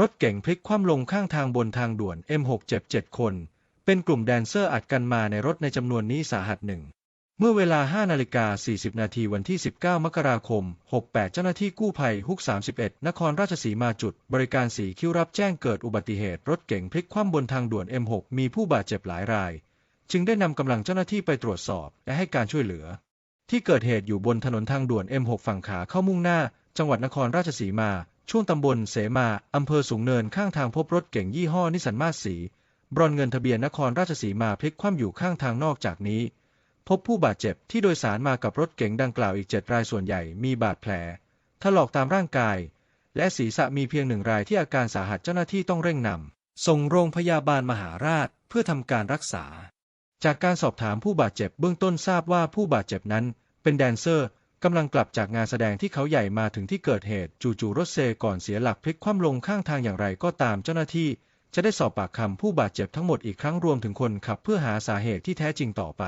รถเก๋งพลิกคว่ำลงข้างทางบนทางด่วน M6 เจ็บ7คน เป็นกลุ่มแดนเซอร์อัดกันมาในรถในจำนวนนี้สาหัสหนึ่ง เมื่อเวลา 5 นาฬิกา 40 นาทีวันที่ 19 มกราคม 68 เจ้าหน้าที่กู้ภัยฮุก 31 นครราชสีมาจุด บริการสีคิวรับแจ้งเกิดอุบัติเหตุ รถเก๋งพลิกคว่ำบนทางด่วน M6 มีผู้บาดเจ็บหลายราย จึงได้นำกำลังเจ้าหน้าที่ไปตรวจสอบ และให้การช่วยเหลือ ที่เกิดเหตุอยู่บนถนนทางด่วน M6 ฝั่งขาเข้ามุ่งหน้า จังหวัดนครราชสีมา ช่วงตำบลเสมาอำเภอสูงเนินข้างทางพบรถเก๋งยี่ห้อนิสสันมาสสีบรอนเงินทะเบียนนครราชสีมาพลิกคว่ำอยู่ข้างทางนอกจากนี้ พบผู้บาดเจ็บที่โดยสารมากับรถเก๋งดังกล่าวอีกเจ็ดรายส่วนใหญ่มีบาดแผลถลอกตามร่างกาย และศีรษะมีเพียงหนึ่งรายที่อาการสาหัสเจ้าหน้าที่ต้องเร่งนำส่งโรงพยาบาลมหาราชเพื่อทำการรักษา จากการสอบถามผู้บาดเจ็บเบื้องต้นทราบว่าผู้บาดเจ็บนั้นเป็นแดนเซอร์ กำลังกลับจากงานแสดงที่เขาใหญ่มาถึงที่เกิดเหตุจู่ๆรถเซก่อนเสียหลักพลิกคว่ำลงข้างทางอย่างไรก็ตามเจ้าหน้าที่ จะได้สอบปากคำผู้บาดเจ็บทั้งหมดอีกครั้งรวมถึงคนขับเพื่อหาสาเหตุที่แท้จริงต่อไป